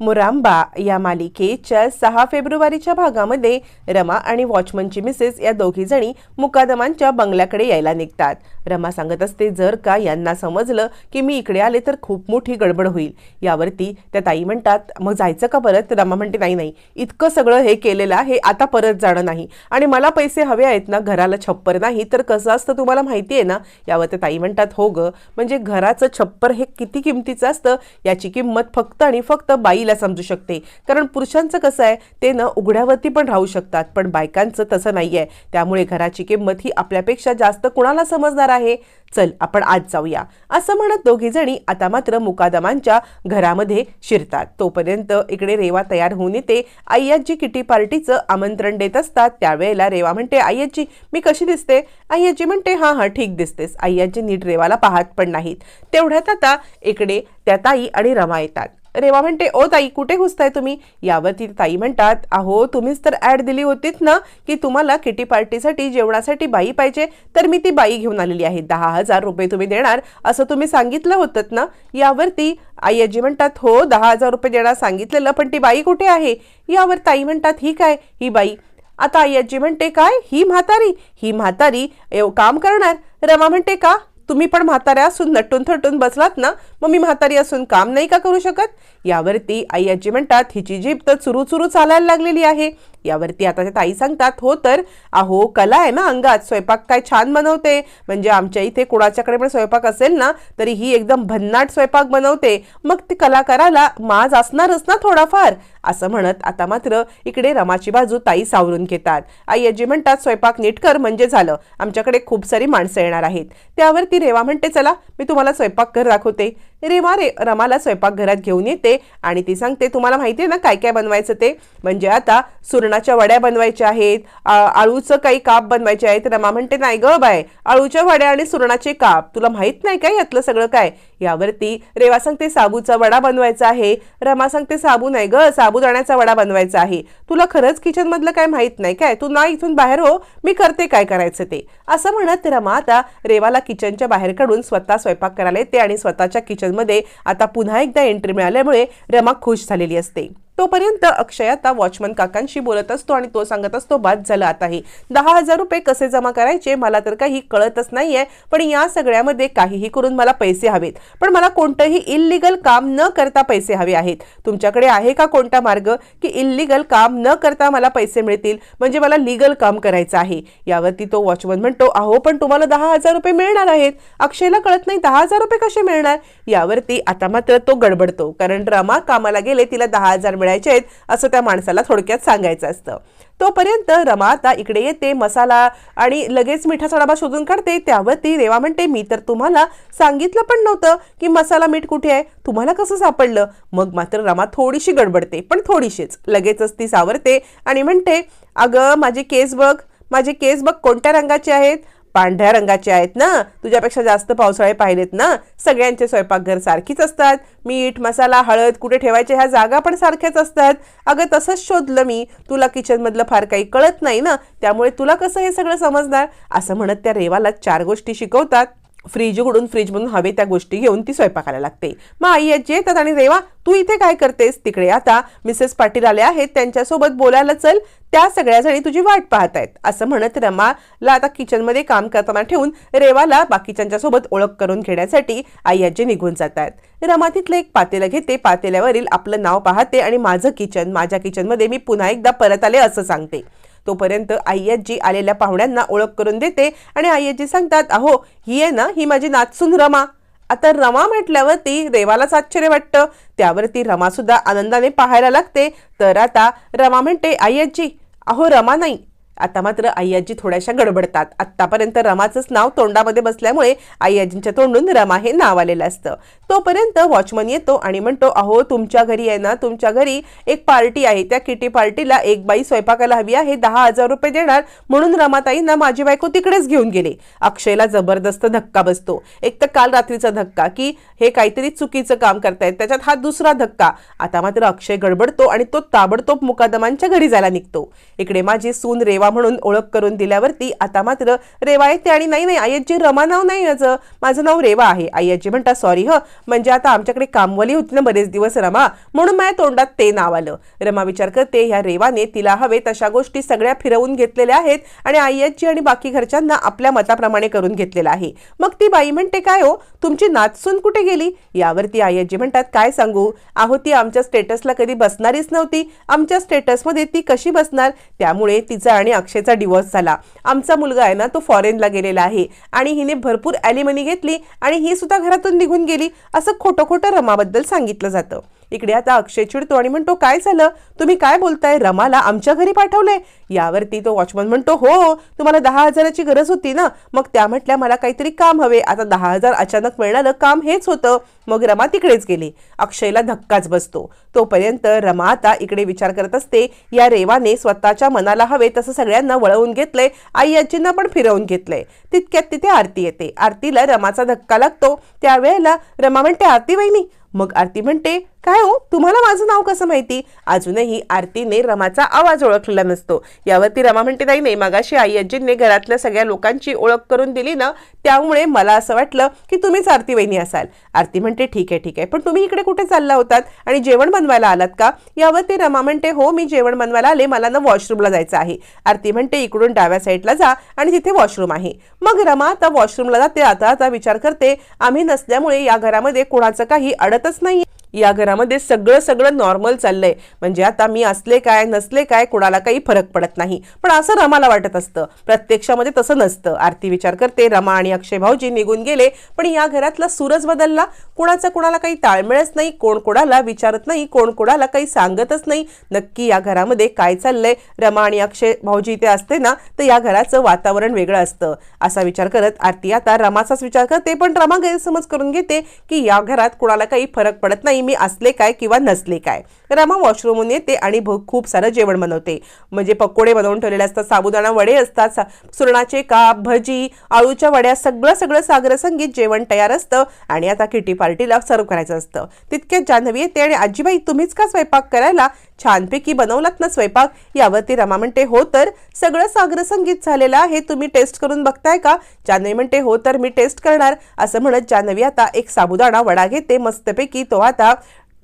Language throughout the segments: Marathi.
मुरांबा या मालिकेच्या सहा फेब्रुवारीच्या भागामध्ये रमा आणि वॉचमनची मिसेस या दोघी जणी मुकादमांच्या बंगल्याकडे यायला निघतात. रमा सांगत असते जर का यांना समजलं की मी इकडे आले तर खूप मोठी गडबड होईल. यावरती त्या ताई म्हणतात मग जायचं का परत? रमा म्हणते नाही नाही. इतकं सगळं हे केलेलं आहे आता परत जाणं नाही. आणि मला पैसे हवे आहेत ना घराला छप्पर नाही तर कसं असतं तुम्हाला माहिती आहे ना? यावर त्या ताई म्हणतात हो ग. म्हणजे घराचं छप्पर हे किती किमतीचं असतं? याची किंमत फक्त आणि फक्त बाई बाईला समजू शकते. कारण पुरुषांचं कसं आहे ते न उघड्यावरती पण राहू शकतात पण बायकांचं तसं नाही आहे त्यामुळे घराची किंमत ही आपल्यापेक्षा जास्त कुणाला समजणार आहे? चल आपण आज जाऊया. असं म्हणत दोघीजणी आता मात्र मुकादमांच्या घरामध्ये शिरतात. तोपर्यंत इकडे रेवा तयार होऊन येते. आय्याजी किटी पार्टीचं आमंत्रण देत असतात. त्यावेळेला रेवा म्हणते आय्याजी मी कशी दिसते? आय्याजी म्हणते हां हां ठीक दिसतेस. आय्याजी नीट रेवाला पाहत पण नाहीत. तेवढ्यात आता इकडे त्या ताई आणि रमा येतात. रेवा म्हणते ओ ताई कुठे घुसताय तुम्ही? यावरती ताई म्हणतात अहो तुम्हीच तर ॲड दिली होतीत ना की तुम्हाला किटी पार्टीसाठी जेवणासाठी बाई पाहिजे तर मी ती बाई घेऊन आलेली आहे. दहा हजार रुपये तुम्ही देणार असं तुम्ही सांगितलं होतं ना? यावरती आय्याजी म्हणतात हो दहा हजार रुपये देणार सांगितलेलं पण ती बाई कुठे आहे? यावर ताई म्हणतात ही काय? ही बाई. आता आय्याजी म्हणते काय? ही म्हातारी? ही म्हातारी एव काम करणार? रमा म्हणते का? तुम्ही पण म्हाताऱ्या असून नटून थटून बसलात ना मग मी म्हातारी असून काम नाही का करू शकत? यावरती आई आजी म्हणतात हिची जीभ तर चुरू चुरू चालायला लागलेली आहे. यावरती आता त्या ताई सांगतात हो तर अहो कला आहे ना अंगात स्वयंपाक काय छान बनवते. म्हणजे आमच्या इथे कुणाच्याकडे पण स्वयंपाक असेल ना तरी ही एकदम भन्नाट स्वयंपाक बनवते. मग ती कलाकाराला माज असणारच ना थोडाफार. असं म्हणत आता मात्र इकडे रमाची बाजू ताई सावरून घेतात. आई आजी म्हणतात स्वयंपाक नीट कर म्हणजे झालं. आमच्याकडे खूप सारी माणसं येणार आहेत. त्यावरती रेवा म्हणते चला मी तुम्हाला स्वयंपाक घर दाखवते. रेवा रे रमाला स्वयंपाकघरात घेऊन येते आणि ती सांगते तुम्हाला माहिती आहे ना काय काय बनवायचं ते? म्हणजे आता सुरणाच्या वड्या बनवायच्या आहेत आळूचं काही काप बनवायचे आहेत. रमा म्हणते नाही ग बाय आळूच्या वड्या आणि सुरणाचे काप तुला माहीत नाही काय यातलं सगळं काय? यावरती रेवा सांगते साबूचा वडा बनवायचा आहे. रमा सांगते साबू नाही ग साबुदाण्याचा वडा बनवायचा आहे. तुला खरंच किचनमधलं काय माहीत नाही काय? तू ना इथून बाहेर हो मी करते काय करायचं ते. असं म्हणत रमा आता रेवाला किचनच्या बाहेर काढून स्वतः स्वयंपाक करायला येते आणि स्वतःच्या किचन किचनमध्ये आता पुन्हा एकदा एंट्री मिळाल्यामुळे रमा खुश झालेली असते. तोपर्यंत अक्षय आता वॉचमन काकांशी बोलत असतो आणि तो सांगत असतो बाद झाला आता हे दहा हजार रुपये कसे जमा करायचे मला तर काही कळतच नाहीये पण या सगळ्यामध्ये काहीही करून मला पैसे हवेत. पण मला कोणतंही इल्लिगल काम न करता पैसे हवे आहेत. तुमच्याकडे आहे का कोणता मार्ग की इल्लिगल काम न करता मला पैसे मिळतील? म्हणजे मला लिगल काम करायचं आहे. यावरती तो वॉचमन म्हणतो अहो पण तुम्हाला दहा हजार रुपये मिळणार आहेत. अक्षयला कळत नाही दहा हजार रुपये कसे मिळणार? यावरती आता मात्र तो गडबडतो कारण रमा कामाला गेले तिला दहा हजार मिळायचे आहेत असं त्या माणसाला थोडक्यात सांगायचं असतं. तोपर्यंत रमा आता इकडे येते मसाला आणि लगेच मिठाचा डबा शोधून काढते. त्यावर ती रेवा म्हणते मी तर तुम्हाला सांगितलं पण नव्हतं की मसाला मीठ कुठे आहे. तुम्हाला कसं सापडलं? मग मात्र रमा थोडीशी गडबडते पण थोडीशीच. लगेचच ती सावरते आणि म्हणते अगं माझे केस बघ. माझे केस बघ कोणत्या रंगाचे आहेत? पांढऱ्या रंगाचे आहेत ना तुझ्यापेक्षा जास्त पावसाळे पाहिलेत ना सगळ्यांचे स्वयंपाकघर सारखीच असतात. मीठ मसाला हळद कुठे ठेवायचे ह्या जागा पण सारख्याच असतात. अगं तसंच शोधलं मी तुला किचनमधलं फार काही कळत नाही ना त्यामुळे तुला कसं हे सगळं समजणार? असं म्हणत त्या रेवाला चार गोष्टी शिकवतात. फ्रीज उघडून फ्रीजमधून हवे त्या गोष्टी घेऊन ती स्वयंपाकाला लागते. मग आई आजी येतात आणि रेवा तू इथे काय करतेस? तिकडे आता मिसेस पाटील आले आहेत त्यांच्यासोबत बोलायला चल. त्या सगळ्या जणी तुझी वाट पाहत आहेत. असं म्हणत रमाला आता किचनमध्ये काम करताना ठेवून रेवाला बाकीच्यांच्या सोबत ओळख करून घेण्यासाठी आई आजी निघून जातात. रमा तिथलं एक पातेलं घेते. पातेल्यावरील आपलं नाव पाहते आणि माझं किचन माझ्या किचनमध्ये मी पुन्हा एकदा परत आले असं सांगते. तोपर्यंत आय्याजी आलेल्या पाहुण्यांना ओळख करून देते आणि आय्याजी सांगतात अहो ही आहे ना ही माझी नाचसून रमा. आता रमा म्हटल्यावर ती रेवालाच आश्चर्य वाटतं. त्यावर ती रमा सुद्धा आनंदाने पाहायला लागते. तर आता रमा म्हणते आय्याजी अहो रमा नाही. आता मात्र आय्याजी थोड्याशा गडबडतात. आत्तापर्यंत रमाचंच नाव तोंडामध्ये बसल्यामुळे आय्याजींच्या तोंडून रमा हे नाव आलेलं असतं. तोपर्यंत वॉचमन येतो आणि म्हणतो अहो तुमच्या घरी आहे ना तुमच्या घरी एक पार्टी आहे. त्या किटी पार्टीला एक बाई स्वयंपाकाला हवी आहे दहा हजार रुपये देणार. म्हणून रमाताईंना माझी बायको तिकडेच घेऊन गेले. अक्षयला जबरदस्त धक्का बसतो. एक तर काल रात्रीचा धक्का की हे काहीतरी चुकीचं काम करतायत. त्याच्यात हा दुसरा धक्का. आता मात्र अक्षय गडबडतो आणि तो ताबडतोब मुकादमांच्या घरी जायला निघतो. इकडे माझी सून रेवा म्हणून ओळख करून दिल्यावरती आता मात्र रेवा येते आणि नाही नाही आय्याची रमा नाव नाही माझं माझं नाव रेवा आहे. आय्याजी म्हणता सॉरी ह. म्हणजे आता आमच्याकडे कामवाली होती ना बरेच दिवस रमा. म्हणून माझ्या तोंडात ते नाव आलं. रमा विचार करते ह्या रेवाने तिला हवे तशा गोष्टी सगळ्या फिरवून घेतलेल्या आहेत आणि आईची आणि बाकी घरच्यांना आपल्या मताप्रमाणे करून घेतलेलं आहे. मग ती बाई म्हणते काय हो? तुमची नाचसून कुठे गेली? यावरती आय्याजी म्हणतात काय सांगू? आहो ती आमच्या स्टेटसला कधी बसणारीच नव्हती. आमच्या स्टेटसमध्ये ती कशी बसणार? त्यामुळे तिचा आणि अक्षयचा डिवोर्स झाला. आमचा मुलगा आहे ना तो फॉरेनला गेलेला आहे आणि हिने भरपूर ॲलिमनी घेतली आणि ही सुद्धा घरातून निघून गेली. असं खोटं खोटं रमाबद्दल सांगितलं जातं. इकडे आता अक्षय चिडतो आणि म्हणतो काय झालं? तुम्ही काय बोलताय? रमाला आमच्या घरी पाठवलंय. यावरती तो वॉचमन म्हणतो हो, हो तुम्हाला दहा हजाराची गरज होती ना. मग त्या म्हटल्या मला काहीतरी काम हवे. आता दहा हजार अचानक मिळणारं काम हेच होतं. मग रमा तिकडेच गेली. अक्षयला धक्काच बसतो. तोपर्यंत रमा आता इकडे विचार करत असते या रेवाने स्वतःच्या मनाला हवे तसं सगळ्यांना वळवून घेतलंय आई आजींना पण फिरवून घेतलंय. तितक्यात तिथे आरती येते. आरतीला रमाचा धक्का लागतो. त्यावेळेला रमा म्हणते आरती वहिनी मग आरती म्हणते काय हो? तुम्हाला माझं नाव कसं माहिती? अजूनही आरतीने रमाचा आवाज ओळखलेला नसतो. यावरती रमा म्हणते नाही नाही मगाशी आई आजींनी घरातल्या सगळ्या लोकांची ओळख करून दिली ना त्यामुळे मला असं वाटलं की तुम्हीच आरती वहिनी असाल. आरती म्हणते ठीक आहे ठीक आहे पण तुम्ही इकडे कुठे चालला होतात? आणि जेवण बनवायला आलात का? यावरती रमा म्हणते हो मी जेवण बनवायला आले. मला ना वॉशरूमला जायचं आहे. आरती म्हणते इकडून डाव्या साईडला जा आणि तिथे वॉशरूम आहे. मग रमा आता वॉशरूमला जाते आता आता विचार करते आम्ही नसल्यामुळे या घरामध्ये कोणाचं काही अडत अडतच नाही या घरामध्ये सगळं सगळं नॉर्मल चाललंय. म्हणजे आता मी असले काय नसले काय कोणाला काही फरक पडत नाही. पण असं रमाला वाटत असतं. प्रत्यक्षामध्ये तसं नसतं. आरती विचार करते रमा आणि अक्षय भाऊजी निघून गेले. पण या घरातला सूरज बदलला. कोणाचा कोणाला काही ताळमेळच नाही कोण कोणाला विचारत नाही कोण कोणाला काही सांगतच नाही. नक्की या घरामध्ये काय चाललंय? रमा आणि अक्षय भाऊजी इथे असते ना तर या घराचं वातावरण वेगळं असतं. असा विचार करत आरती आता रमाचाच विचार करते. पण रमा गैरसमज करून घेते की या घरात कोणाला काही फरक पडत नाही. मी असले काय किंवा नसले काय. रमा वॉशरूमहून येते आणि भ- खूप सारं जेवण बनवते. म्हणजे पकोडे बनवून ठेवलेले असतात साबुदाणा वडे असतात सा- सुरणाचे काप भजी आळूच्या वड्या सगळं सगळं सागर संगीत जेवण तयार असतं आणि आता किटी पार्टीला सर्व करायचं असतं. तितक्यात जान्हवी येते आणि आजीबाई तुम्हीच का स्वयंपाक करायला? छानपैकी बनवलात ना स्वयंपाक? यावरती रमा म्हणते हो तर. सगळं सागर संगीत झालेलं आहे. तुम्ही टेस्ट करून बघताय का? जान्हवी म्हणते हो तर मी टेस्ट करणार. असं म्हणत जान्हवी आता एक साबुदाणा वडा घेते मस्तपैकी तो आता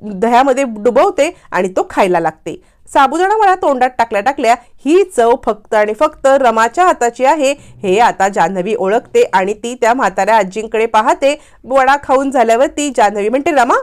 दह्यामध्ये डुबवते आणि तो खायला लागते. साबुदाणा मला तोंडात टाकल्या टाकल्या ही चव फक्त आणि फक्त रमाच्या हाताची आहे. हे आता जान्हवी ओळखते आणि ती त्या म्हाताऱ्या आजींकडे पाहते. वडा खाऊन झाल्यावर ती जान्हवी म्हणते रमा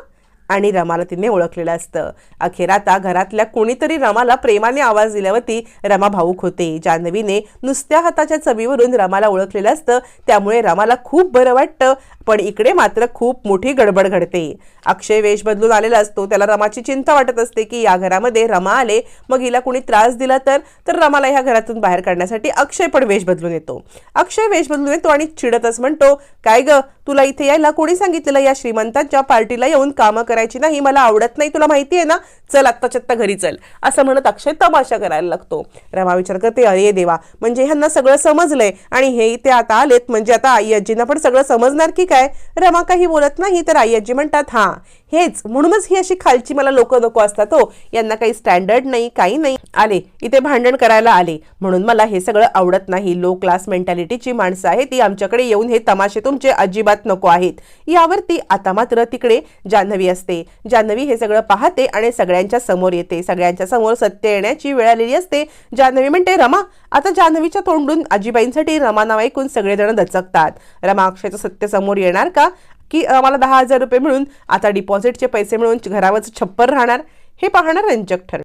आणि रमाला तिने ओळखलेलं असतं. अखेर आता घरातल्या कोणीतरी रमाला प्रेमाने आवाज दिल्यावरती रमा भाऊक होते. जान्हवीने नुसत्या हाताच्या चवीवरून रमाला ओळखलेलं असतं. त्यामुळे रमाला खूप बरं वाटतं पण इकडे मात्र खूप मोठी गडबड घडते. अक्षय वेश बदलून आलेला असतो. त्याला रमाची चिंता वाटत असते की या घरामध्ये रमा आले मग हिला कोणी त्रास दिला तर? तर रमाला ह्या घरातून बाहेर काढण्यासाठी अक्षय पण वेश बदलून येतो. अक्षय वेश बदलून येतो आणि चिडतच म्हणतो काय ग तुला इथे यायला कोणी सांगितलेलं या श्रीमंतांच्या पार्टीला येऊन कामं करायची नाही मला आवडत नाही तुला माहिती आहे ना? चल आत्ताच्या आत्ता घरी चल. असं म्हणत अक्षय तमाशा करायला लागतो. रमा विचार करते अरे देवा म्हणजे ह्यांना सगळं समजलंय आणि हे ते आता आलेत म्हणजे आता आई आजींना पण सगळं समजणार की काय? रमा काही बोलत नाही तर आई आजी म्हणतात हा हेच म्हणूनच ही अशी खालची मला लोक नको असतात हो. यांना काही स्टँडर्ड नाही काही नाही. आले इथे भांडण करायला आले. म्हणून मला हे सगळं आवडत नाही. लो क्लास मेंटॅलिटीची माणसं आहेत ती आमच्याकडे येऊन हे तमाशे तुमचे अजिबात नको आहेत. यावरती आता मात्र तिकडे जान्हवी असते. जान्हवी हे सगळं पाहते आणि सगळ्यांच्या समोर येते. सगळ्यांच्या समोर सत्य येण्याची वेळ आलेली असते. जान्हवी म्हणते रमा आता जान्हवीच्या तोंडून आजीबाईंसाठी रमा नाव ऐकून सगळेजण दचकतात. रमा अक्षयचं सत्य समोर येणार का? की मला दहा हजार रुपये मिळून आता डिपॉझिटचे पैसे मिळून घरावरचं छप्पर राहणार हे पाहणं रंजक ठरेल.